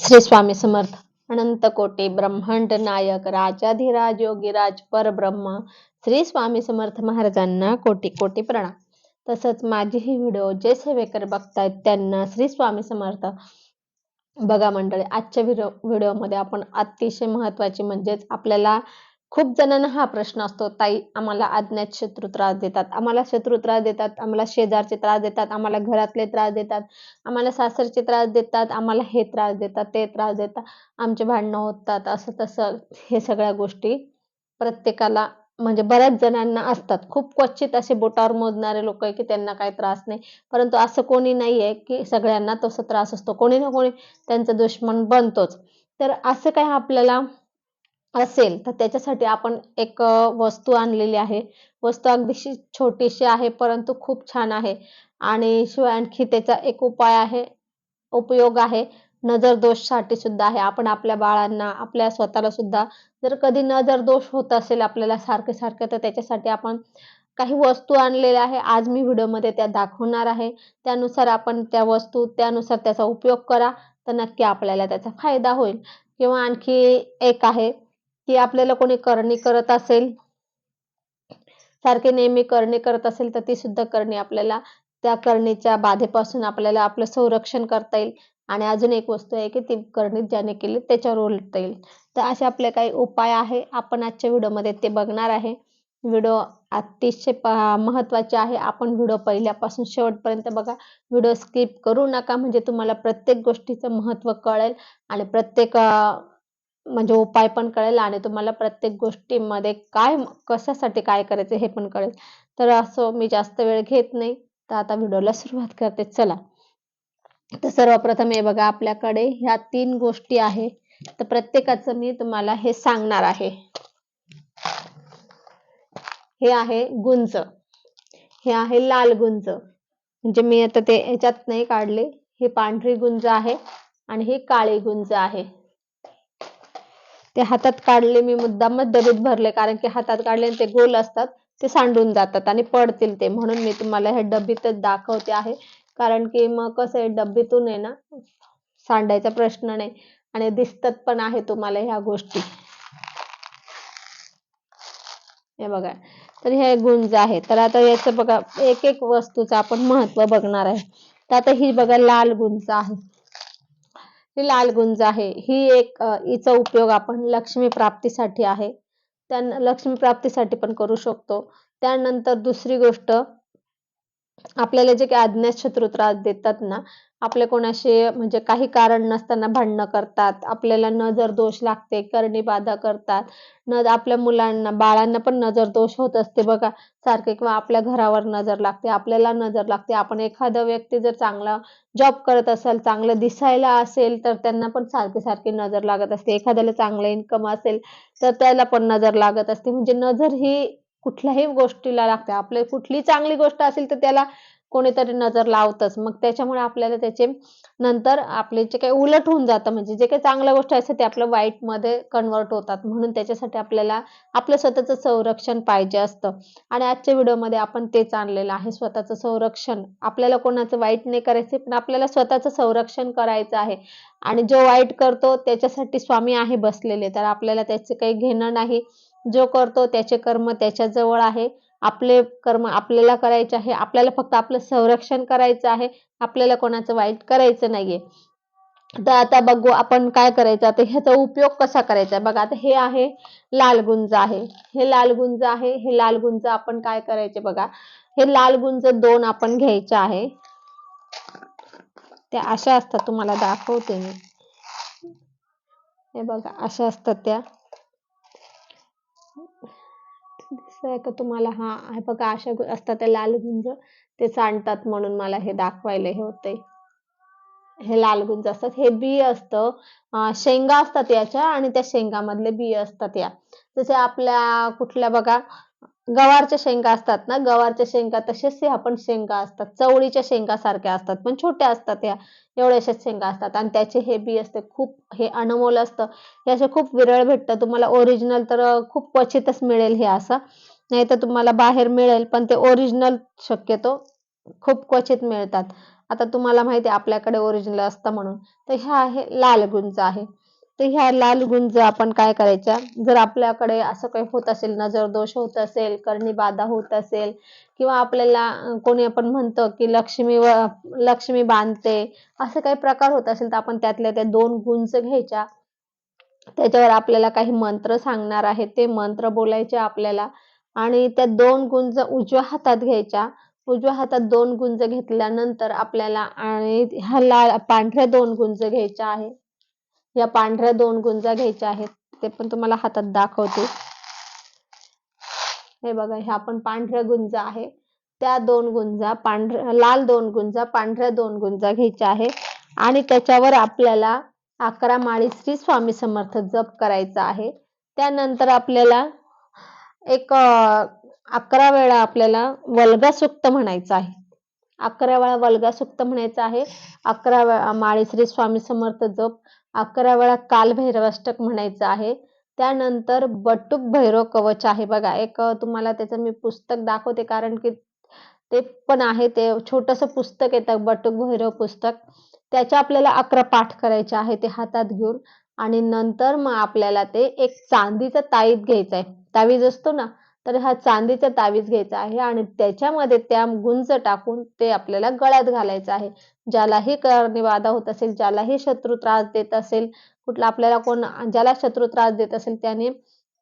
श्री स्वामी समर्थ. अनंत कोटी ब्रह्मांड नायक राजाधिराज योगीराज परब्रह्म श्री स्वामी समर्थ महाराजांना कोटी कोटी प्रणाम. तसंच माझेही व्हिडिओ जे सेवेकर बघतायत त्यांना श्री स्वामी समर्थ. बघा मंडळी आजच्या व्हिडिओ व्हिडिओमध्ये आपण अतिशय महत्वाची म्हणजेच आपल्याला खूप जणांना हा प्रश्न असतो ताई आम्हाला अज्ञात शत्रू त्रास देतात. आम्हाला शत्रू त्रास देतात. आम्हाला शेजारचे त्रास देतात. आम्हाला घरातले त्रास देतात. आम्हाला सासरचे त्रास देतात. आम्हाला हे त्रास देतात. ते त्रास देतात. आमचे भांडणं होतात. असं तसं हे सगळ्या गोष्टी प्रत्येकाला म्हणजे बऱ्याच जणांना असतात. खूप क्वचित असे बोटावर मोजणारे लोक आहे की त्यांना काही त्रास नाही. परंतु असं कोणी नाही आहे की सगळ्यांना तसा त्रास असतो. कोणी ना कोणी त्यांचा दुश्मन बनतोच. तर असं काय आपल्याला असेल तर त्याच्यासाठी आपण एक वस्तू आणलेली आहे. वस्तू अगदीशी छोटीशी आहे परंतु खूप छान आहे. आणि शिवाय आणखी त्याचा एक उपाय आहे उपयोग आहे. नजर दोषसाठी सुद्धा आहे. आपण आपल्या बाळांना आपल्या स्वतःला सुद्धा जर कधी नजर दोष होत असेल आपल्याला सारखे सारखे तर त्याच्यासाठी आपण काही वस्तू आणलेल्या आहे. आज मी व्हिडिओमध्ये त्या दाखवणार आहे. त्यानुसार आपण त्या वस्तू त्यानुसार त्याचा उपयोग करा तर नक्की आपल्याला त्याचा फायदा होईल. किंवा आणखी एक आहे की आपल्याला कोणी करणी करत असेल सारखे नेहमी करणी करत असेल तर ती सुद्धा करणी आपल्याला त्या करणीच्या बाधेपासून आपल्याला आपलं संरक्षण करता येईल. आणि अजून एक वस्तू आहे की ती करणी ज्याने केली त्याच्यावर उलटता येईल. तर असे आपले काही उपाय आहे. आपण आजच्या व्हिडिओमध्ये ते बघणार आहे. व्हिडिओ अतिशय महत्त्वाचे आहे. आपण व्हिडिओ पहिल्यापासून शेवटपर्यंत बघा. व्हिडिओ स्किप करू नका. म्हणजे तुम्हाला प्रत्येक गोष्टीचं महत्त्व कळेल. आणि प्रत्येक म्हणजे उपाय पण कळेल आणि तुम्हाला प्रत्येक गोष्टीमध्ये काय कशासाठी काय करायचं हे पण कळेल. तर असं मी जास्त वेळ घेत नाही. तर आता व्हिडिओला सुरुवात करते. चला. तर सर्वप्रथम हे बघा आपल्याकडे ह्या तीन गोष्टी आहे तर प्रत्येकाचं मी तुम्हाला हे सांगणार आहे. हे आहे गुंज. हे आहे लाल गुंज. म्हणजे मी आता ते ह्याच्यात नाही काढले. हे पांढरी गुंज आहे आणि हे काळी गुंज आहे. ते हातात काढले मी मुद्दामच दरीत भरले. कारण की हातात काढले ते गोल असतात ते सांडून जातात आणि पडतील ते. म्हणून मी तुम्हाला हे डबीतच दाखवते आहे. कारण की मग कसं आहे डब्बीतून आहे ना सांडायचा प्रश्न नाही. आणि दिसतात पण आहे तुम्हाला ह्या गोष्टी. हे बघा. तर हे गुंज आहे. तर आता याचं बघा एक एक वस्तूचं आपण महत्त्व बघणार आहे. तर आता ही बघा लाल गुंज आहे. लाल गुंज आहे. ही एक हिचा उपयोग आपण लक्ष्मी प्राप्तीसाठी आहे. त्या लक्ष्मी प्राप्तीसाठी पण करू शकतो. त्यानंतर दुसरी गोष्ट आपल्याला जे काही अज्ञात शत्रू त्रास देतात ना आपले कोणाशी म्हणजे काही कारण नसताना भांडणं करतात आपल्याला नजर दोष लागते करणी बाधा करतात न आपल्या मुलांना बाळांना पण नजर दोष होत असते बघा. सारखे किंवा आपल्या घरावर नजर लागते आपल्याला नजर लागते. आपण एखादा व्यक्ती जर चांगला जॉब करत असेल चांगलं दिसायला असेल तर त्यांना पण सारखी सारखी नजर लागत असते. एखाद्याला चांगलं इन्कम असेल तर त्याला पण नजर लागत असते. म्हणजे नजर ही कुठल्याही गोष्टीला लागते आपली कुठली चांगली गोष्ट असेल तर त्याला कोणीतरी नजर लावतच. मग त्याच्यामुळे आपल्याला त्याचे नंतर आपले जे काही उलट होऊन जातं म्हणजे जे काही चांगल्या गोष्टी असतात ते आपलं वाईटमध्ये कन्वर्ट होतात. म्हणून त्याच्यासाठी आपल्याला आपलं स्वतःचं संरक्षण पाहिजे असतं. आणि आजच्या व्हिडिओमध्ये आपण तेच आणलेलं आहे स्वतःचं संरक्षण. आपल्याला कोणाचं वाईट नाही करायचं पण आपल्याला स्वतःचं संरक्षण करायचं आहे. आणि जो वाईट करतो त्याच्यासाठी स्वामी आहे बसलेले. तर आपल्याला त्याचे काही घेणं नाही. जो करतो त्याचे कर्म त्याच्याजवळ आहे. आपले कर्म आपल्याला करायचे आहे. आपल्याला फक्त आपलं संरक्षण करायचं आहे. आपल्याला कोणाचं वाईट करायचं नाहीये. तर आता बघू आपण काय करायचं? आता ह्याचा उपयोग कसा करायचा? बघा आता हे आहे लाल गुंज आहे. हे लाल गुंज आहे. हे लाल गुंज आपण काय करायचे बघा? हे लाल गुंज दोन आपण घ्यायचे आहे. त्या अशा असतात तुम्हाला दाखवते मी. हे बघा अशा असतात त्या. दिसतंय का तुम्हाला? हा हे बघा अशा असतात त्या लाल गुंज ते सांडतात म्हणून मला हे दाखवायला हे होते. हे लाल गुंज असतात. हे बी असतं. शेंगा असतात याच्या आणि त्या शेंगामधले बी असतात या. जसे आपल्या कुठल्या बघा गवारच्या शेंगा असतात ना गवारच्या शेंगा तसेच ह्या पण शेंगा असतात. चवळीच्या शेंगा सारख्या असतात पण छोट्या असतात या. एवढ्याशाच शेंगा असतात. आणि त्याचे हे बी असते खूप हे अनमोल असतं. हे असं खूप विरळ भेटतं. तुम्हाला ओरिजिनल तर खूप क्वचितच मिळेल हे असं. नाही तर तुम्हाला बाहेर मिळेल पण ते ओरिजिनल शक्यतो खूप क्वचित मिळतात. आता तुम्हाला माहिती आहे आपल्याकडे ओरिजिनल असतं म्हणून. तर ह्या आहे लाल गुंज आहे. तर ह्या लाल गुंज आपण काय करायच्या? जर आपल्याकडे असं काही होत असेल नजर दोष होत असेल करणी बाधा होत असेल किंवा आपल्याला कोणी आपण म्हणतो की लक्ष्मी व लक्ष्मी बांधते असं काही प्रकार होत असेल तर आपण त्यातल्या त्या दोन गुंज घ्यायच्या. त्याच्यावर आपल्याला काही मंत्र सांगणार आहे ते मंत्र बोलायचे आपल्याला. आणि त्या दोन गुंज उजव्या हातात घ्यायच्या. उजव्या हातात दोन गुंज घेतल्यानंतर आपल्याला आणि ह्या लाल पांढऱ्या दोन गुंज घ्यायच्या आहे या पांढऱ्या दोन गुंजा घ्यायच्या आहेत. ते पण तुम्हाला हातात दाखवते. हे बघा ह्या पण पांढऱ्या गुंजा आहे. त्या दोन गुंजा पांढऱ्या लाल दोन गुंजा पांढऱ्या दोन गुंजा घ्यायच्या आहे आणि त्याच्यावर आपल्याला अकरा माळी श्री स्वामी समर्थ जप करायचा आहे. त्यानंतर आपल्याला एक अकरा वेळा आपल्याला वल्गा सुक्त म्हणायचं आहे. अकरा वेळा वल्गा सुक्त म्हणायचं आहे. अकरा वेळा माळी श्री स्वामी समर्थ जप अकरा वेळा कालभैरवाष्टक म्हणायचं आहे. त्यानंतर बटुक भैरव कवच आहे बघा. एक तुम्हाला त्याचं मी पुस्तक दाखवते कारण की ते पण आहे. ते छोटंसं पुस्तक येतं बटुक भैरव पुस्तक. त्याचे आपल्याला अकरा पाठ करायचे आहे ते हातात घेऊन. आणि नंतर मग आपल्याला ते एक चांदीचा ताईत घ्यायचा आहे तावीज असतो ना तर हा चांदीचा तावीज घ्यायचा आहे आणि त्याच्यामध्ये त्या गुंज टाकून ते आपल्याला गळ्यात घालायचं आहे. ज्यालाही कर्णिबाधा होत असेल ज्यालाही शत्रू त्रास देत असेल कुठला आपल्याला कोण ज्याला शत्रू त्रास देत असेल त्याने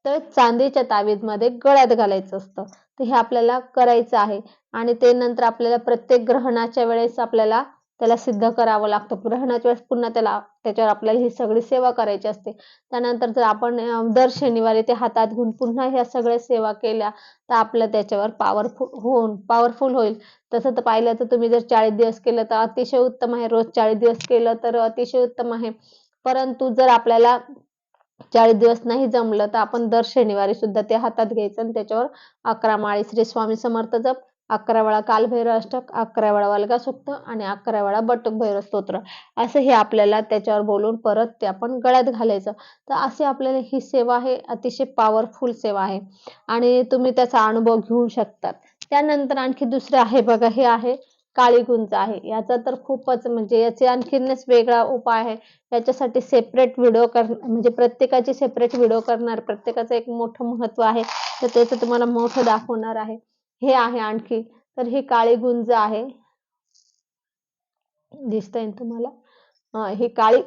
तर चांदीच्या तावीजमध्ये गळ्यात घालायचं असतं. तर हे आपल्याला करायचं आहे. आणि ते नंतर आपल्याला प्रत्येक ग्रहणाच्या वेळेस आपल्याला त्याला सिद्ध करावं लागतं. ग्रहणाच्या वेळेस पुन्हा त्याला त्याच्यावर आपल्याला ही सगळी सेवा करायची असते. त्यानंतर जर आपण दर शनिवारी ते हातात घेऊन पुन्हा ह्या सगळ्या सेवा केल्या तर आपलं त्याच्यावर पॉवरफुल होऊन पॉवरफुल होईल. तसं तर पाहिलं तर तुम्ही जर चाळीस दिवस केलं तर अतिशय उत्तम आहे. रोज चाळीस दिवस केलं तर अतिशय उत्तम आहे. परंतु जर आपल्याला चाळीस दिवस नाही जमलं तर आपण दर शनिवारी सुद्धा ते हातात घ्यायचं आणि त्याच्यावर अकरा माळी श्री स्वामी समर्थ जप अकरा वेळा कालभैरव अष्टक अकरा वेळा वल्गा सुक्त आणि अकरा वेळा बटुक भैरव स्तोत्र. असं हे आपल्याला त्याच्यावर बोलून परत ते आपण गळ्यात घालायचं. तर अशी आपल्याला ही सेवा आहे अतिशय पॉवरफुल सेवा आहे. आणि तुम्ही त्याचा अनुभव घेऊ शकतात. त्यानंतर आणखी दुसरं आहे बघा हे आहे काळीगुंज आहे. याचा तर खूपच म्हणजे याचे आणखीनच वेगळा उपाय आहे. याच्यासाठी सेपरेट व्हिडिओ कर म्हणजे प्रत्येकाची सेपरेट व्हिडिओ करणार प्रत्येकाचं एक मोठं महत्त्व आहे. तर त्याचं तुम्हाला मोठं दाखवणार आहे. हे आहे आणखी. तर ही काळी गुंज आहे. दिसतंय येईल तुम्हाला? ही काळी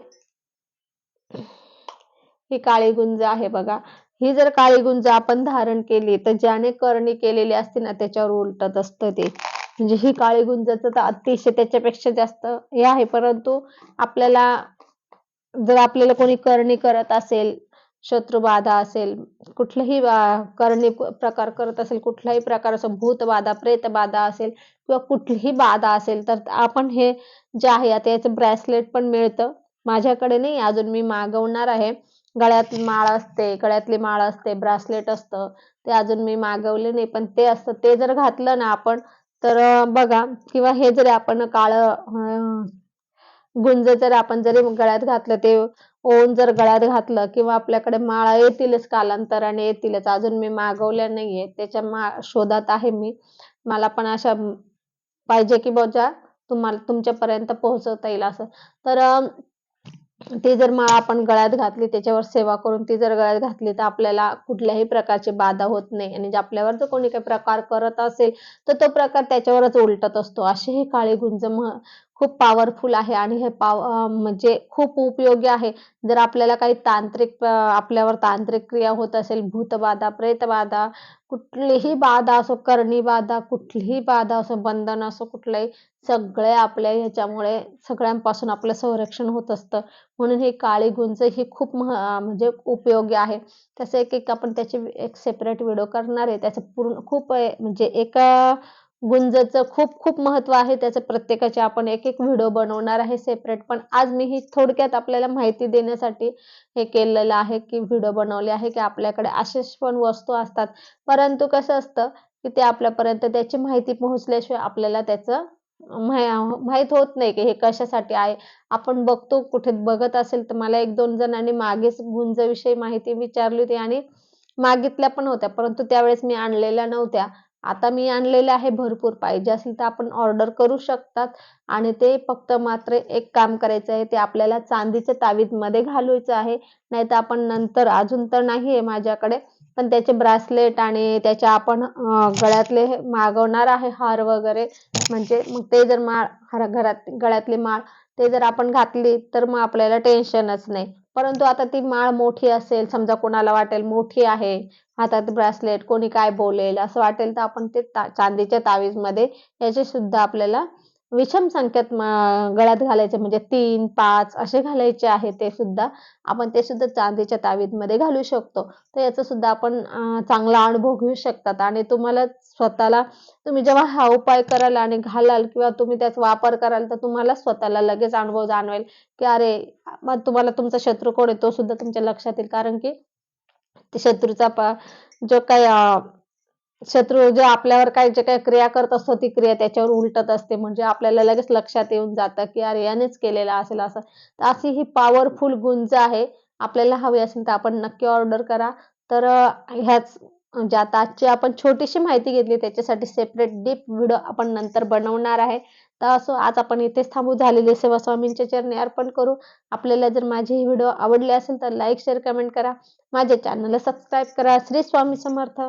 ही काळी गुंज आहे बघा. ही जर काळी गुंज आपण धारण केली तर ज्याने करणी केलेली असते ना त्याच्यावर उलटत असतं ते. म्हणजे ही काळी गुंजाचं तर अतिशय त्याच्यापेक्षा जास्त हे आहे. परंतु आपल्याला जर आपल्याला कोणी करणी करत असेल शत्रुबाधा असेल कुठलंही करणी प्रकार करत असेल कुठलाही प्रकार असो भूतबाधा प्रेतबाधा असेल किंवा कुठलीही बाधा असेल तर आपण हे जे आहे आता याचं ब्रेसलेट पण मिळतं. माझ्याकडे नाही अजून मी मागवणार आहे. गळ्यात माळ असते गळ्यातली माळ असते ब्रासलेट असतं ते अजून मी मागवले नाही पण ते असतं ते जर घातलं ना आपण तर बघा किंवा हे जरी आपण काळं गुंज जर आपण जरी गळ्यात घातलं ते ओन जर गळ्यात घातलं किंवा आपल्याकडे माळा येतीलच कालांतराने येतीलच. अजून मी मागवल्या नाहीये. त्याच्या मा शोधात आहे मी. मला पण अशा पाहिजे की बजा तुम्हाला तुमच्यापर्यंत पोहोचवता येईल असं. तर ती जर माळ आपण गळ्यात घातली त्याच्यावर सेवा करून ती जर गळ्यात घातली तर आपल्याला कुठल्याही प्रकारची बाधा होत नाही. आणि आपल्यावर जर कोणी काही प्रकार करत असेल तर तो प्रकार त्याच्यावरच उलटत असतो. अशी ही काळी गुंज खूप पॉवरफुल आहे आणि हे पाव म्हणजे खूप उपयोगी आहे. जर आपल्याला काही तांत्रिक आपल्यावर तांत्रिक क्रिया होत असेल भूतबाधा प्रेतबाधा कुठलीही बाधा असो करणी बाधा कुठलीही बाधा असो बंधन असो कुठलंही सगळे आपल्या ह्याच्यामुळे सगळ्यांपासून आपलं संरक्षण होत असतं. म्हणून ही काळी गुंज ही खूप मह म्हणजे उपयोगी आहे. तसं एक एक आपण त्याची एक सेपरेट व्हिडिओ करणार आहे. त्याचं पूर्ण खूप म्हणजे एका गुंजचं खूप खूप महत्त्व आहे. त्याचं प्रत्येकाचे आपण एक एक व्हिडिओ बनवणार आहे सेपरेट पण आज मी ही थोडक्यात आपल्याला माहिती देण्यासाठी हे केलेलं आहे की व्हिडिओ बनवले आहे की आपल्याकडे असेच पण वस्तू असतात. परंतु कसं असतं की ते आपल्यापर्यंत त्याची माहिती पोहोचल्याशिवाय आपल्याला त्याचं माहीत माहीत होत नाही की हे कशासाठी आहे. आपण बघतो कुठे बघत असेल तर मला एक दोन जणांनी मागेच गुंजविषयी माहिती विचारली होती आणि मागितल्या पण होत्या. परंतु त्यावेळेस मी आणलेल्या नव्हत्या. आता मी आणलेले आहे भरपूर पाहिजे असेल तर आपण ऑर्डर करू शकतात. आणि ते फक्त मात्र एक काम करायचं आहे ते आपल्याला चांदीच्या तावीतमध्ये घालवायचं आहे. नाही तर आपण नंतर अजून तर नाही आहे माझ्याकडे पण त्याचे ब्रासलेट आणि त्याच्या आपण गळ्यातले हे मागवणार आहे हार वगैरे. म्हणजे मग ते जर माळ घरात गळ्यातले माळ ते जर आपण घातली तर मग आपल्याला टेन्शनच नाही. परंतु आता ती माळ मोठी असेल समजा कोणाला वाटेल मोठी आहे हातात ब्रासलेट कोणी काय बोलेल असं वाटेल तर आपण ते ता- चांदीच्या तावीजमध्ये याचे सुद्धा आपल्याला विषम संख्यात गळ्यात घालायचे. म्हणजे तीन पाच असे घालायचे आहे ते सुद्धा. आपण ते सुद्धा चांदीच्या तावीदमध्ये घालू शकतो. तर याचा सुद्धा आपण चांगला अनुभव घेऊ शकतात. आणि तुम्हाला स्वतःला तुम्ही जेव्हा हा उपाय कराल आणि घालाल किंवा तुम्ही त्याचा वापर कराल तर तुम्हाला स्वतःला लगेच अनुभव जाणवेल की अरे मग तुम्हाला तुमचा शत्रू कोण आहे? तो सुद्धा तुमच्या लक्षात येईल. कारण की ते शत्रूचा जो काही शत्रू जे आपल्यावर काय जे काही क्रिया करत असतो ती क्रिया त्याच्यावर उलटत असते. म्हणजे आपल्याला लगेच लक्षात येऊन जातं की अरे यानेच केलेलं असेल असं. तर अशी ही पॉवरफुल गुंज आहे. आपल्याला हवी असेल तर आपण नक्की ऑर्डर करा. तर ह्याच म्हणजे आता आजची आपण छोटीशी माहिती घेतली. त्याच्यासाठी सेपरेट डीप व्हिडिओ आपण नंतर बनवणार आहे. तर असो आज आपण इथेच थांबू. झालेले सेवा स्वामींच्या चरणी अर्पण करू. आपल्याला जर माझी ही व्हिडिओ आवडली असेल तर लाईक शेअर कमेंट करा. माझ्या चॅनलला सबस्क्राईब करा. श्री स्वामी समर्थ.